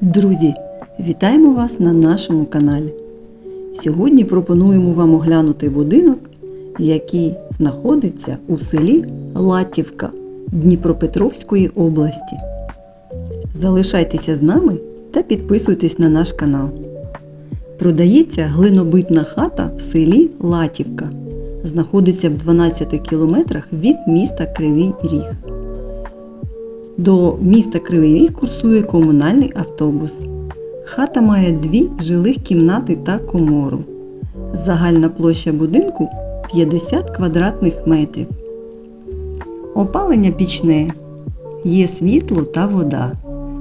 Друзі, вітаємо вас на нашому каналі. Сьогодні пропонуємо вам оглянути будинок, який знаходиться у селі Латівка Дніпропетровської області. Залишайтеся з нами та підписуйтесь на наш канал. Продається глинобитна хата в селі Латівка. Знаходиться в 12 кілометрах від міста Кривий Ріг. До міста Кривий Ріг курсує комунальний автобус. Хата має дві жилих кімнати та комору. Загальна площа будинку 50 квадратних метрів. Опалення пічне. Є світло та вода,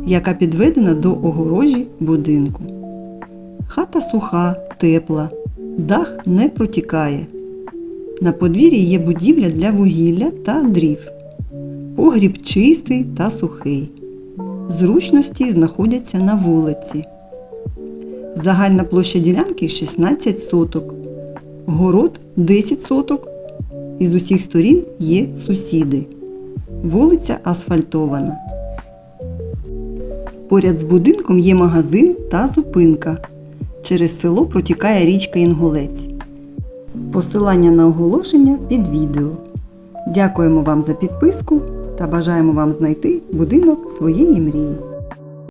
яка підведена до огорожі будинку. Хата суха, тепла, дах не протікає. На подвір'ї є будівля для вугілля та дрів. Погріб чистий та сухий. Зручності знаходяться на вулиці. Загальна площа ділянки 16 соток. Город 10 соток. Із усіх сторін є сусіди. Вулиця асфальтована. Поряд з будинком є магазин та зупинка. Через село протікає річка Інгулець. Посилання на оголошення під відео. Дякуємо вам за підписку та бажаємо вам знайти будинок своєї мрії.